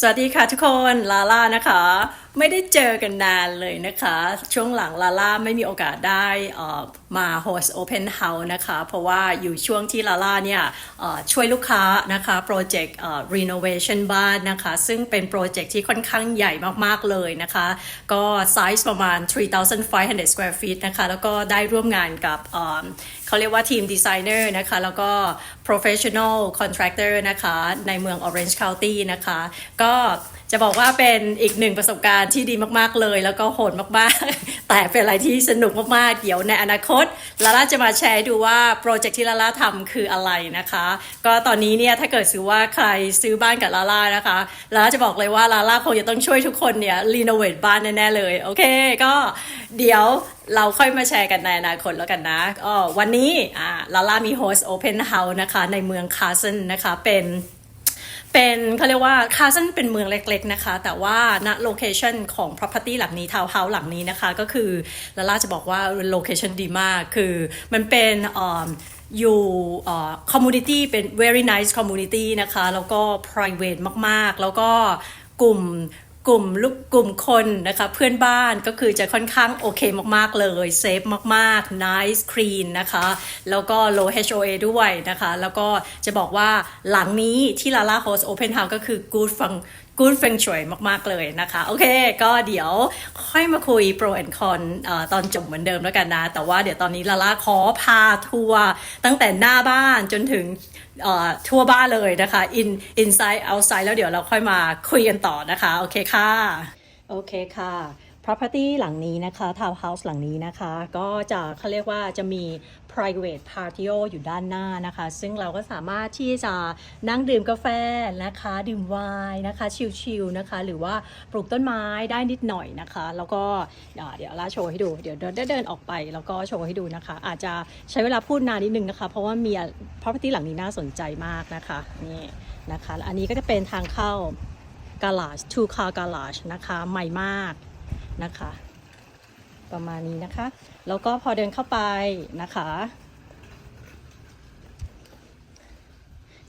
สวัสดีค่ะทุกคนลาล่านะคะ ไม่ได้เจอกันนานเลยนะคะ ช่วงหลังลาล่าไม่มีโอกาสได้ออมาโฮสต์ Open House นะคะ เพราะว่าอยู่ช่วงที่ลาล่าเนี่ยช่วยลูกค้านะคะโปรเจกต์ renovation บ้านนะคะ ซึ่งเป็นโปรเจกต์ที่ค่อนข้างใหญ่มากๆเลยนะคะ ก็ไซส์ประมาณ 3,500 square feet นะคะ แล้วก็ได้ร่วมงานกับ เขาเรียกว่าทีมดีไซเนอร์นะคะ แล้วก็ professional contractor นะคะ ในเมือง Orange County นะคะ ก็ จะบอกว่าเป็นอีกหนึ่งประสบการณ์ที่ดีมากๆเลย แล้วก็โหดมากๆ แต่เป็นอะไรที่สนุกมากๆ เดี๋ยวในอนาคตลาล่าจะมาแชร์ดูว่าโปรเจกต์ที่ลาล่าทำคืออะไรนะคะ ก็ตอนนี้เนี่ยถ้าเกิดซื้อว่าใครซื้อบ้านกับลาล่านะคะลาล่าจะบอกเลยว่าลาล่าคงจะต้องช่วยทุกคนเนี่ยรีโนเวทบ้านแน่ๆเลยโอเค ก็เดี๋ยวเราค่อยมาแชร์กันในอนาคตแล้วกันนะก็วันนี้อ่าลาล่ามีโฮสต์ Open House นะคะในเมืองคาร์ซันนะคะเป็น เป็นเขาเรียกว่าคาซันเป็นเมืองเล็กๆนะคะ แต่ว่าณโลเคชันของ property หลังนี้ทาวน์เฮาส์หลังนี้นะคะ ก็คือลาล่าจะบอกว่าโลเคชันดีมาก คือมันเป็นอยู่คอมมูนิตี้เป็น very nice community นะคะ แล้วก็ private มากๆ แล้วก็กลุ่ม กลุ่มลูกกลุ่มคนนะคะเพื่อนบ้านก็คือจะค่อนข้างโอเคมากๆเลยเซฟมากๆ nice clean นะคะ แล้วก็ low HOA ด้วยนะคะ แล้วก็จะบอกว่าหลังนี้ที่ลาล่าโฮส Open House ก็คือ good feng good feng shui มาก ๆ เลยนะคะ โอเค ก็เดี๋ยวค่อยมาคุยโปรแอนคอนตอนจบเหมือนเดิมแล้วกันนะ แต่ว่าเดี๋ยวตอนนี้ลาล่าขอพาทัวร์ตั้งแต่หน้าบ้านจนถึงทั่วบ้านเลยนะคะ in inside outside แล้วเดี๋ยวเราค่อยมาคุยกันต่อนะคะ โอเคค่ะ โอเคค่ะ property หลังนี้นะคะ townhouse หลังนี้นะคะ ก็จะเขาเรียกว่าจะมี private patio อยู่ด้านหน้านะคะ ซึ่งเราก็สามารถที่จะนั่งดื่มกาแฟนะคะ ดื่มไวน์นะคะ ชิลๆนะคะ หรือว่าปลูกต้นไม้ได้นิดหน่อยนะคะ แล้วก็เดี๋ยวเล่าโชว์ให้ดู เดี๋ยวเดินเดินออกไปแล้วก็โชว์ให้ดูนะคะ อาจจะใช้เวลาพูดนานนิดนึงนะคะ เพราะว่ามี property หลังนี้น่าสนใจมากนะคะนี่นะคะ อันนี้ก็จะเป็นทางเข้า garage two car garage นะคะใหม่มาก นะคะ ประมาณนี้นะคะ แล้วก็พอเดินเข้าไปนะคะ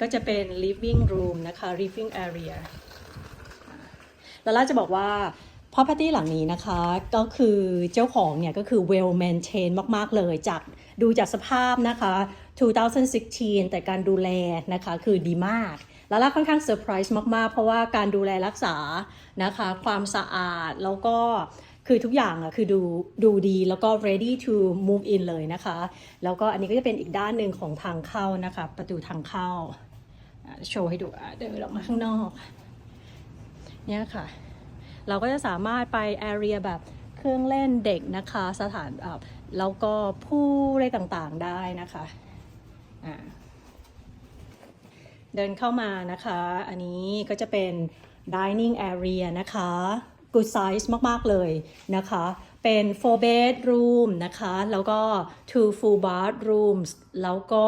ก็จะเป็น living room นะคะ living area แล้วล่าจะบอกว่า property หลังนี้นะคะก็คือเจ้าของเนี่ยก็คือ well maintained มาก ๆ เลยจากดูจากสภาพนะคะ 2016 แต่การดูแลนะคะคือดีมาก ล้วล่าค่อนข้างเซอร์ไพรส์มาก ๆ เพราะว่าการดูแลรักษานะคะ ความสะอาดแล้วก็คือทุกอย่างอะคือดูดูดีแล้วก็ ready to move in เลยนะคะ แล้วก็อันนี้ก็จะเป็นอีกด้านหนึ่งของทางเข้านะคะ ประตูทางเข้า โชว์ให้ดูเดินออกมาข้างนอกเนี่ยค่ะ เราก็จะสามารถไป area แบบเครื่องเล่นเด็กนะคะ สถานแล้วก็ผู้อะไรต่างๆได้นะคะอ่า เดินเข้ามานะคะ อันนี้ก็จะเป็น dining area นะคะ good size มาก ๆ เลยนะคะ เป็น4 bedroom นะคะ แล้วก็ two full bathrooms แล้วก็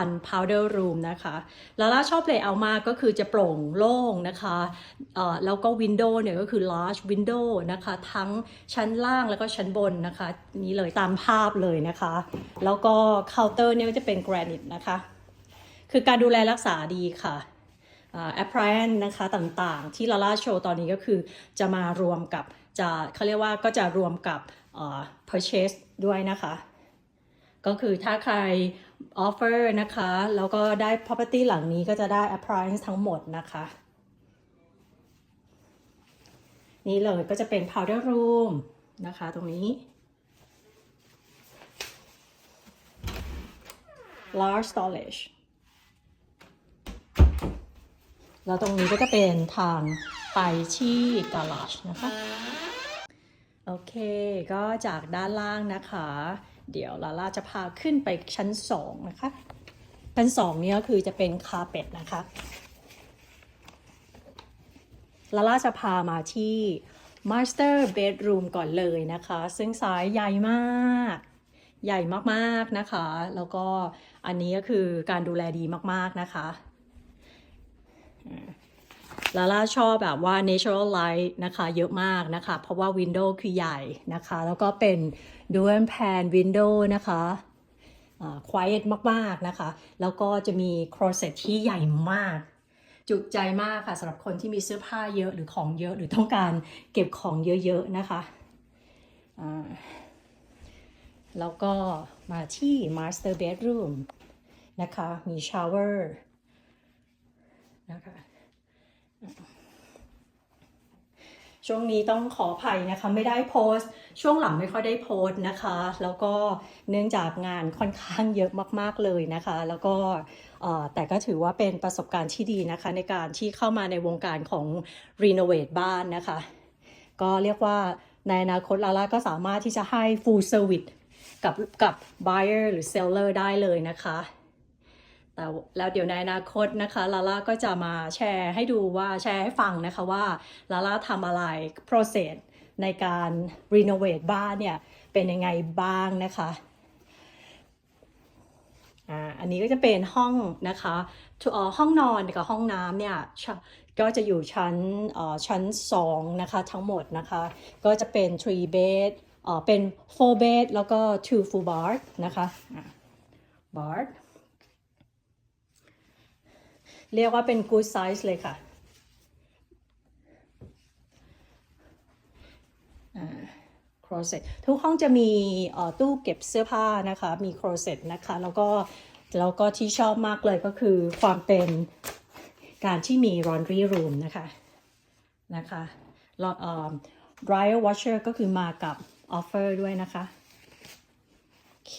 one powder room นะคะลาล่าชอบ layout มาก็คือจะโปร่งโล่งนะคะแล้วก็ window เนี่ยก็คือ large window นะคะ ทั้งชั้นล่างแล้วก็ชั้นบนนะคะ นี่เลยตามภาพเลยนะคะ แล้วก็ counter เนี่ยก็จะเป็น granite นะคะ คือการดูแลรักษาดีค่ะแอปพลายนะคะต่างๆ ที่ลาล่าโชว์ตอนนี้ก็คือจะมารวมกับจะเขาเรียกว่าก็จะรวมกับเออ purchase ด้วยนะคะ ก็คือถ้าใคร offer นะคะ แล้วก็ได้ property หลังนี้ก็จะได้ appliance ทั้งหมดนะคะ นี่เลยก็จะเป็น powder room นะคะตรงนี้ large storage แล้วตรงนี้ก็จะเป็นทางไปที่ garage นะคะ โอเค ก็จากด้านล่างนะคะ เดี๋ยวลาล่าจะพาขึ้นไปชั้น2นะคะ ชั้น2เนี่ยก็คือจะเป็นคาเป็ดนะคะ ลาล่าจะพามาที่ Master Bedroom ก่อนเลยนะคะ ซึ่งไซส์ใหญ่มากใหญ่มากๆนะคะ แล้วก็อันนี้ก็คือการดูแลดีมากๆนะคะ ลาล่าชอบแบบว่า natural light นะคะเยอะมากนะคะ เพราะว่า window คือใหญ่นะคะ แล้วก็เป็น dual pan window นะคะ quiet มาก ๆ นะคะ แล้วก็จะมี closet ที่ใหญ่มาก จุใจมากค่ะสำหรับคนที่มีเสื้อผ้าเยอะหรือของเยอะหรือต้องการเก็บของเยอะ ๆ นะคะแล้วก็มาที่ master bedroom นะคะ มี shower นะคะ ช่วงนี้ต้องขออภัยนะคะ ไม่ได้โพสต์ ช่วงหลังไม่ค่อยได้โพสต์นะคะ แล้วก็เนื่องจากงานค่อนข้างเยอะมากๆเลยนะคะ แล้วก็แต่ก็ถือว่าเป็นประสบการณ์ที่ดีนะคะ ในการที่เข้ามาในวงการของรีโนเวทบ้านนะคะ ก็เรียกว่าในอนาคตลาล่าก็สามารถที่จะให้ full service กับกับ buyer หรือ seller ได้เลยนะคะ แต่แล้วเดี๋ยวในอนาคตนะคะลาล่าก็จะมาแชร์ให้ดูว่าแชร์ให้ฟังนะคะว่าลาล่าทำอะไร process ในการรีโนเวทบ้านเนี่ย เป็นยังไงบ้างนะคะอ่าอันนี้ก็จะเป็นห้องนะคะห้องนอนกับห้องน้ำเนี่ยก็จะอยู่ชั้นเอ่อชั้น2นะคะทั้งหมดนะคะ ก็จะเป็น three bed เอ่อเป็น four bed แล้วก็ two full bar นะคะ bar เรียกว่าเป็น good size เลยค่ะ closet ทุกห้องจะมีตู้เก็บเสื้อผ้านะคะ มี closet นะคะ แล้วก็แล้วก็ที่ชอบมากเลยก็คือความเป็นการที่มี laundry room นะคะนะคะแล้วเอ่อ dryer washer ก็คือมากับ offer ด้วยนะคะ โอเค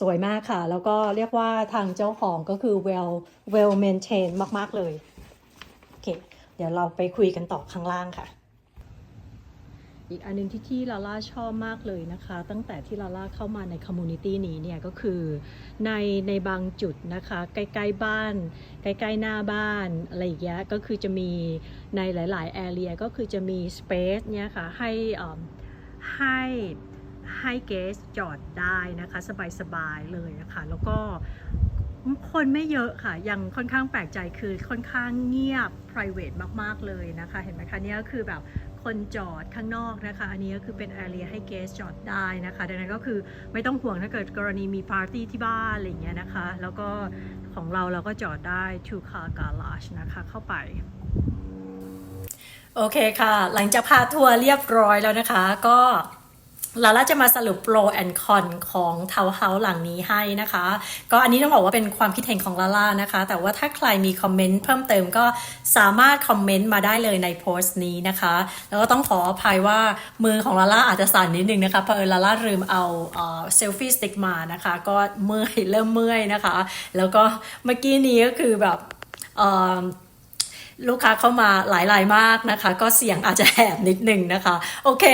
สวยมากค่ะ แล้วก็เรียกว่าทางเจ้าของก็คือ well well maintain มาก ๆ เลย โอเค เดี๋ยวเราไปคุยกันต่อข้างล่างค่ะ อีกอันหนึงที่ที่ลาล่าชอบมากเลยนะคะ ตั้งแต่ที่ลาล่าเข้ามาในคอมมูนิตี้นี้เนี่ยก็คือในในบางจุดนะคะ ใกล้ ๆ บ้าน ใกล้ ๆ หน้าบ้าน อะไรอย่างเงี้ยก็คือจะมีในหลาย ๆ แอเรียก็คือจะมีสเปซเนี่ยค่ะให้อืมให้ ให้เกสจอดได้นะคะ สบายๆเลยนะคะ แล้วก็คนไม่เยอะค่ะ ยังค่อนข้างแปลกใจคือค่อนข้างเงียบ private มากๆเลยนะคะ เห็นไหมคะเนี่ยก็คือแบบคนจอดข้างนอกนะคะ อันนี้ก็คือเป็นแอเรียให้เกสจอดได้นะคะ ดังนั้นก็คือไม่ต้องห่วงถ้าเกิดกรณีมีปาร์ตี้ที่บ้านอะไรอย่างเงี้ยนะคะ แล้วก็ของเราเราก็จอดได้ two car garage นะคะเข้าไปโอเคค่ะ หลังจากพาทัวร์เรียบร้อยแล้วนะคะ ก็ ลาล่าจะมาสรุปโปรแอนด์คอนของทาวเฮาส์หลังนี้ให้นะคะ ก็อันนี้ต้องบอกว่าเป็นความคิดเห็นของลาล่านะคะ แต่ว่าถ้าใครมีคอมเมนต์เพิ่มเติมก็สามารถคอมเมนต์มาได้เลยในโพสต์นี้นะคะ แล้วก็ต้องขออภัยว่ามือของลาล่าอาจจะสั่นนิดนึงนะคะเพราะเอิญลาล่าลืมเอาเซลฟี่สติ๊กมานะคะ ก็เมื่อยเริ่มเมื่อยนะคะ แล้วก็เมื่อกี้นี้ก็คือแบบเออลูกค้าเข้ามาหลายรายมากนะคะ ก็เสียงอาจจะแหบนิดนึงนะคะ โอเค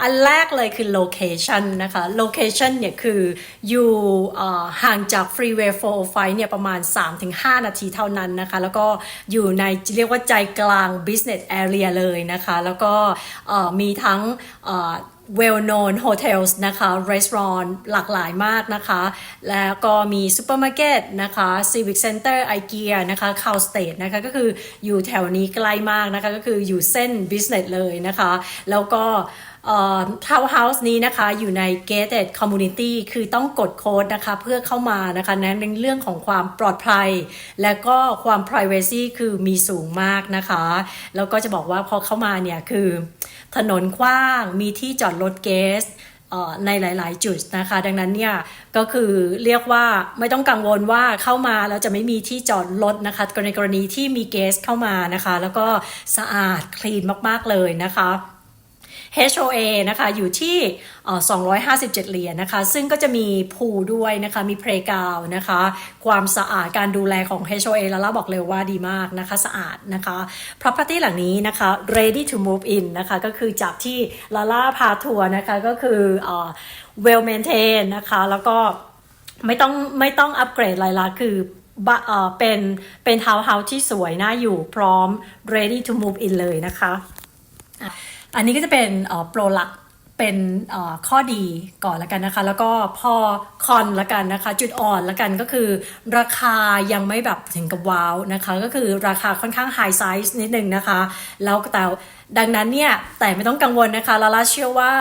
อันแรกเลยคือ location นะคะ location เนี่ยคืออยู่ห่างจาก freeway 405เนี่ยประมาณ 3-5 นาทีเท่านั้นนะคะ แล้วก็อยู่ในเรียกว่าใจกลาง business area เลยนะคะ แล้วก็มีทั้ง well known hotels นะคะ restaurant หลากหลายมากนะคะ แล้วก็มีซูเปอร์มาร์เก็ตนะคะ civic center IKEA นะคะ c o w state นะคะ ก็คืออยู่แถวนี้ใกล้มากนะคะ ก็คืออยู่เส้น business เลยนะคะ แล้วก็ ทาวน์เฮาส์นี้นะคะอยู่ใน gated community คือต้องกดโค้ดนะคะเพื่อเข้ามานะคะนั้นในเรื่องของความปลอดภัย และก็ความ privacy คือมีสูงมากนะคะ แล้วก็จะบอกว่าพอเข้ามาเนี่ยคือถนนกว้างมีที่จอดรถเกสในหลาย ๆ จุดนะคะ ดังนั้นเนี่ยก็คือเรียกว่าไม่ต้องกังวลว่าเข้ามาแล้วจะไม่มีที่จอดรถนะคะในกรณีที่มีเกสเข้ามานะคะ แล้วก็สะอาดคลีนมาก ๆ เลยนะคะ HOA นะคะอยู่ที่เอ่อ257 เหรียญนะคะ ซึ่งก็จะมีพูด้วยนะคะ มีเพลกาวนะคะ ความสะอาดการดูแลของ HOA แล้วเราบอกเลยว่าดีมากนะคะ สะอาดนะคะ property หลังนี้นะคะ ready to move in นะคะ ก็คือจากที่ลาล่าพาทัวร์นะคะ ก็คืออ well maintain นะคะ แล้วก็ไม่ต้องไม่ต้องอัปเกรดอะไรละคือบะเออเป็นเป็นทาวน์เฮาส์ที่สวยน่าอยู่พร้อม ready to move in เลยนะคะ อันนี้ก็จะเป็นโปรหลักเป็นข้อดีก่อนละกันนะคะ แล้วก็พอคอนละกันนะคะ จุดอ่อนละกันก็คือ ราคายังไม่แบบถึงกับว้าวนะคะ ก็คือราคาค่อนข้างไฮไซส์นิดนึงนะคะ แล้วแต่ดังนั้นเนี่ย แต่ไม่ต้องกังวลนะคะลาลาเชื่อว่า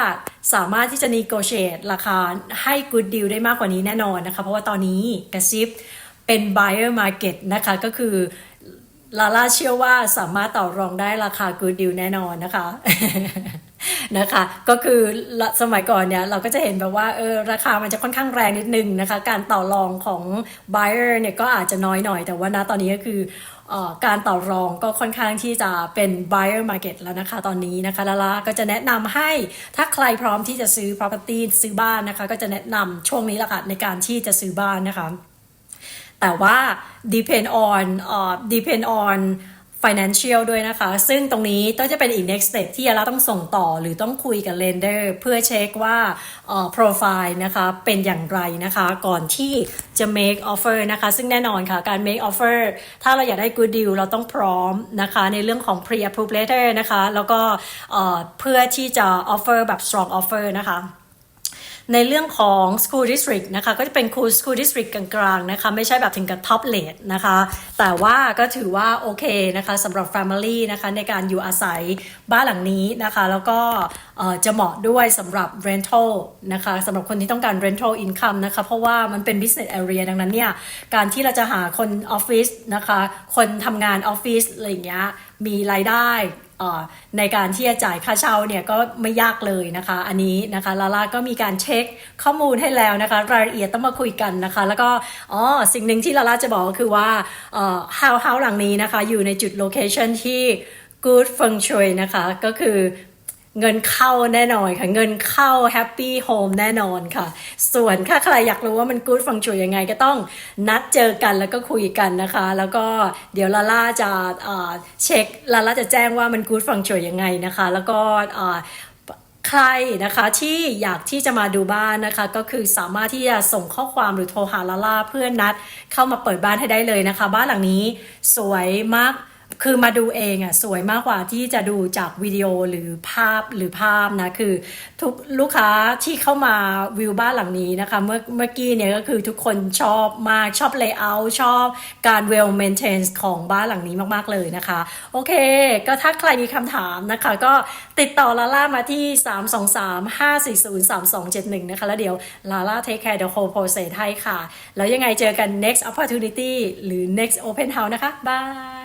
สามารถที่จะ negotiate ราคาให้ good deal ได้มากกว่านี้แน่นอนนะคะ เพราะว่าตอนนี้กระซิบเป็น buyer market นะคะก็คือ ลาล่าเชื่อว่าสามารถต่อรองได้ราคา good deal แน่นอนนะคะนะคะก็คือสมัยก่อนเนี่ยเราก็จะเห็นแบบว่าเออราคามันจะค่อนข้างแรงนิดนึงนะคะ การต่อรองของ buyer เนี่ยก็อาจจะน้อยหน่อย แต่ว่าณตอนนี้ก็คือการต่อรองก็ค่อนข้างที่จะเป็น buyer market แล้วนะคะตอนนี้นะคะลาลาก็จะแนะนำให้ถ้าใครพร้อมที่จะซื้อ property ซื้อบ้านนะคะ ก็จะแนะนำช่วงนี้ละค่ะในการที่จะซื้อบ้านนะคะ แต่ว่า depend on เอ่อ depend on financial ด้วยนะคะ ซึ่งตรงนี้ต้องจะเป็นอีก next step ที่เราต้องส่งต่อหรือต้องคุยกับ lender เพื่อเช็คว่า profile นะคะเป็นอย่างไรนะคะ ก่อนที่จะ make offer นะคะ ซึ่งแน่นอนค่ะ การ make offer ถ้าเราอยากได้ good deal เราต้องพร้อมนะคะ ในเรื่องของ pre approve letter นะคะ แล้วก็เพื่อที่จะ offer แบบ strong offer นะคะ ในเรื่องของ school district นะคะก็จะเป็นคู school district กลางๆนะคะไม่ใช่แบบถึงกับ top rate นะคะ แต่ว่าก็ถือว่าโอเคนะคะสำหรับ family นะคะในการอยู่อาศัยบ้านหลังนี้นะคะ แล้วก็จะเหมาะด้วยสำหรับ rental นะคะสำหรับคนที่ต้องการ rental income นะคะเพราะว่ามันเป็น business area ดังนั้นเนี่ยการที่เราจะหาคนออฟฟิศนะคะคนทำงานออฟฟิศอะไรอย่างเงี้ยมีรายได้ ในการที่จะจ่ายค่าเช่าเนี่ยก็ไม่ยากเลยนะคะ อันนี้นะคะลาลาก็มีการเช็คข้อมูลให้แล้วนะคะ รายละเอียดต้องมาคุยกันนะคะ แล้วก็อ๋อสิ่งหนึ่งที่ลาลาจะบอกก็คือว่าเอ่อ house house หลังนี้นะคะ อยู่ในจุดโลเคชันที่ good feng shui นะคะ ก็คือ เงินเข้าแน่นอนค่ะ เงินเข้า happy home แน่นอนค่ะ ส่วนถ้าใครอยากรู้ว่ามัน good feng shui ยังไงก็ต้องนัดเจอกันแล้วก็คุยกันนะคะ แล้วก็เดี๋ยวลาล่าจะเอ่อเช็คลาล่าจะแจ้งว่ามัน good feng shui ยังไงนะคะ แล้วก็ใครนะคะที่อยากที่จะมาดูบ้านนะคะ ก็คือสามารถที่จะส่งข้อความหรือโทรหาลาล่าเพื่อนัดเข้ามาเปิดบ้านให้ได้เลยนะคะ บ้านหลังนี้สวยมาก คือมาดูเองอะสวยมากกว่าที่จะดูจากวิดีโอหรือภาพหรือภาพนะคือทุกลูกค้าที่เข้ามาวิวบ้านหลังนี้นะคะเมื่อเมื่อกี้เนี่ยก็คือทุกคนชอบมากชอบเลเยอร์ชอบการ well maintain ของบ้านหลังนี้มากๆเลยนะคะ โอเค ก็ถ้าใครมีคำถามนะคะ ก็ติดต่อลาล่ามาที่ 323-540-3271 นะคะ แล้วเดี๋ยวลาล่า take care the whole process ให้ค่ะ แล้วยังไงเจอกัน next opportunity หรือ next open house นะคะบาย